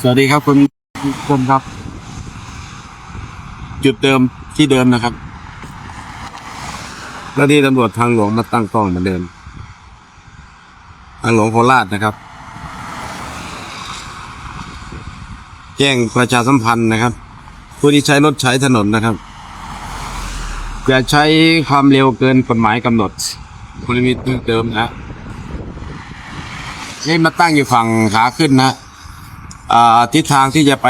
สวัสดีครับคุณผู้ชมครับ จุดเดิมที่เดิมนะครับแล้วที่ตำรวจทางหลวงมาตั้งกล้องเหมือนเดิมทางหลวงโคราชนะครับ แจ้งประชาสัมพันธ์นะครับ ผู้ที่ใช้รถใช้ถนนนะครับอย่าใช้ความเร็วเกินกฎหมายกำหนด คุณลิมิตเดิมนะนี่มาตั้งอยู่ฝั่งขาขึ้นนะ ทิศทางที่จะไป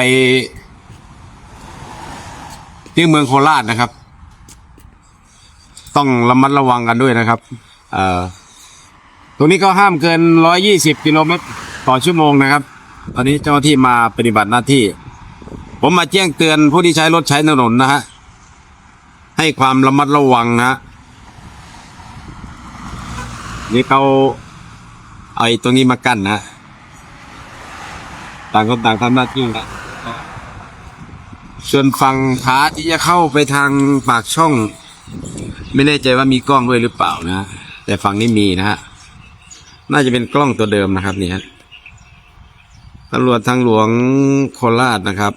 ที่เมืองโคราชนะครับ ต้องระมัดระวังกันด้วยนะครับอ่อตรงนี้ก็ห้ามเกิน 120 กิโลเมตรต่อชั่วโมงนะครับ ตอนนี้เจ้าหน้าที่มาปฏิบัติหน้าที่ ผมมาแจ้งเตือนผู้ที่ใช้รถใช้ถนนนะฮะ ให้ความระมัดระวังนะฮะนี่เขาเอาตรงนี้มากั้นนะ ต่างคนต่างทำหน้าที่นะส่วนฝั่งขาที่จะเข้าไปทางปากช่อง ไม่แน่ใจว่ามีกล้องด้วยหรือเปล่านะ แต่ฝั่งนี้มีนะฮะน่าจะเป็นกล้องตัวเดิมนะครับนี่ฮะตำรวจทางหลวงโคราชนะครับ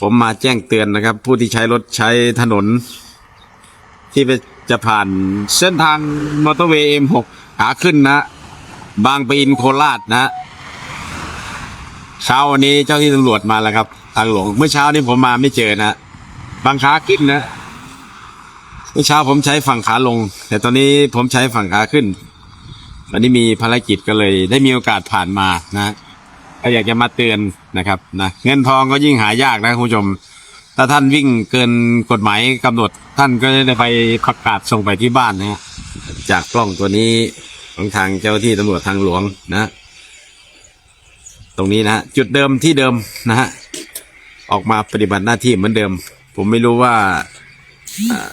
ผมมาแจ้งเตือนนะครับ ผู้ที่ใช้รถใช้ถนน ที่ไปจะผ่านเส้นทางมอเตอร์เวย์ M6 ขาขึ้นนะ บางปะอินโคราชนะ เช้าวันนี้เจ้าที่ตำรวจมาแล้วครับทางหลวงเมื่อเช้านี้ผมมาไม่เจอนะบางขาขึ้นนะเมื่อเช้าผมใช้ฝั่งขาลง แต่ตอนนี้ผมใช้ฝั่งขาขึ้นวันนี้มีภารกิจก็เลย ได้มีโอกาสผ่านมานะก็อยากจะมาเตือนนะครับนะเงินทองก็ยิ่งหายากนะคุณผู้ชม ถ้าท่านวิ่งเกินกฎหมายกำหนด ท่านก็จะได้ไปประกาศส่งไปที่บ้านนะฮะจากกล้องตัวนี้ของทางเจ้าที่ตำรวจทางหลวงนะ ตรงนี้นะฮะจุดเดิมที่เดิมนะฮะออกมาปฏิบัติหน้าที่เหมือนเดิม ผมไม่รู้ว่า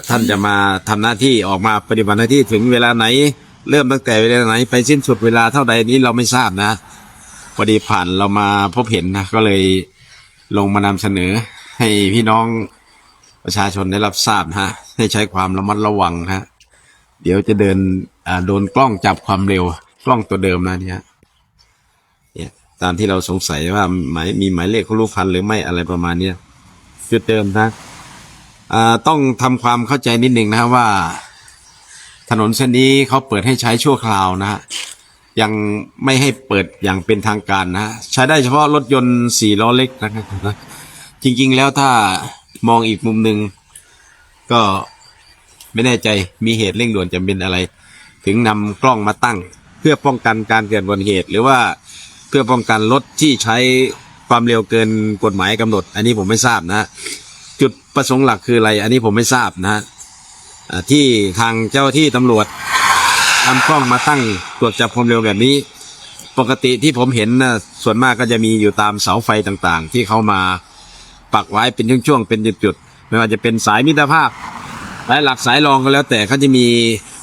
ท่านจะมาทำหน้าที่ออกมาปฏิบัติหน้าที่ถึงเวลาไหน เริ่มตั้งแต่เวลาไหน ไปสิ้นสุดเวลาเท่าใดนี้เราไม่ทราบนะพอดีผ่านเรามาพบเห็นนะก็เลยลงมานำเสนอ ให้พี่น้องประชาชนได้รับทราบนะฮะให้ใช้ความระมัดระวังฮะเดี๋ยวจะเดินโดนกล้องจับความเร็วกล้องตัวเดิมนะเนี่ยเนี่ย ตามที่เราสงสัยว่าหมายมีหมายเลขครูพันหรือไม่อะไรประมาณเนี้ยจุดเดิมนะต้องทำความเข้าใจนิดหนึ่งนะว่า ถนนเส้นนี้เขาเปิดให้ใช้ชั่วคราวนะฮะยังไม่ให้เปิดอย่างเป็นทางการนะใช้ได้เฉพาะรถยนต์สี่ล้อเล็กนะจริงๆแล้วถ้ามองอีกมุมหนึ่งก็ไม่แน่ใจมีเหตุเร่งด่วนจำเป็นอะไร ถึงนำกล้องมาตั้ง เพื่อป้องกันการเกิดอุบัติเหตุ หรือว่า พื่อป้องกันรถที่ใช้ความเร็วเกินกฎหมายกำหนด อันนี้ผมไม่ทราบนะจุดประสงค์หลักคืออะไร อันนี้ผมไม่ทราบนะที่ทางเจ้าที่ตำรวจนำกล้องมาตั้งตรวจจับความเร็วแบบนี้ ปกติที่ผมเห็นนะส่วนมากก็จะมีอยู่ตามเสาไฟต่างๆ ที่เขามาปักไว้เป็นช่วงๆเป็นจุดๆไม่ว่าจะเป็นสายมิตรภาพสายหลักสายรองก็แล้วแต่เขาจะมี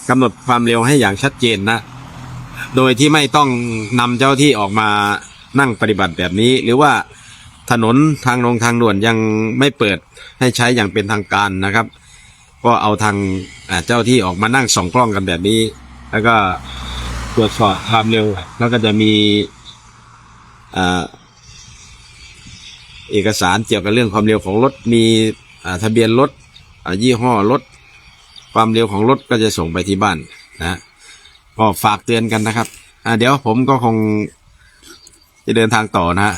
กำหนดความเร็วให้อย่างชัดเจนนะ โดยที่ไม่ต้องนำเจ้าที่ออกมานั่งปฏิบัติแบบนี้ หรือว่าถนนทางลงทางด่วนยังไม่เปิดให้ใช้อย่างเป็นทางการนะครับ ก็เอาทางเจ้าที่ออกมานั่งส่องกล้องกันแบบนี้ แล้วก็ตรวจสอบความเร็ว แล้วก็จะมีอเอกสารเกี่ยวกับเรื่องความเร็วของรถมีทะเบียนรถยี่ห้อรถความเร็วของรถก็จะส่งไปที่บ้านนะ ก็ฝากเตือนกันนะครับ อ่า เดี๋ยวผมก็คงจะเดินทางต่อนะฮะ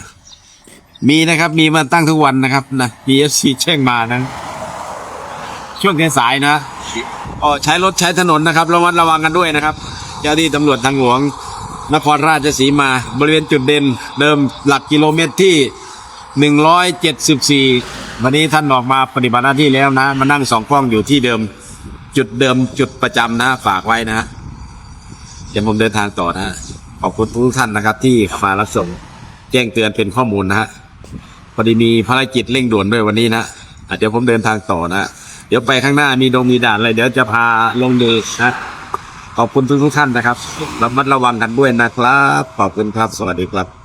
มีนะครับ มีมาตั้งทุกวันนะครับนะ BFC แช่งมานะ ช่วงสายๆนะก็ใช้รถใช้ถนนนะครับระมัดระวังกันด้วยนะครับ เจ้าที่ตำรวจทางหลวง นครราชสีมา บริเวณจุดเด่น เดิมหลักกิโลเมตรที่หนึ่งร้อยเจ็ดสิบสี่วันนี้ท่านออกมาปฏิบัติหน้าที่แล้วนะ มานั่งสองกล้องอยู่ที่เดิม จุดเดิมจุดประจำนะ ฝากไว้นะ เดี๋ยวผมเดินทางต่อนะฮะขอบคุณทุกท่านนะครับ ที่เข้ามารับชมแจ้งเตือนเป็นข้อมูลนะฮะพอดีมีภารกิจเร่งด่วนด้วยวันนี้นะอะเดี๋ยวผมเดินทางต่อนะเดี๋ยวไปข้างหน้ามีดงมีด่านอะไรเดี๋ยวจะพาลงเดินนะขอบคุณทุกทุกท่านนะครับระมัดระวังกันด้วยนะครับ ขอบคุณครับ สวัสดีครับ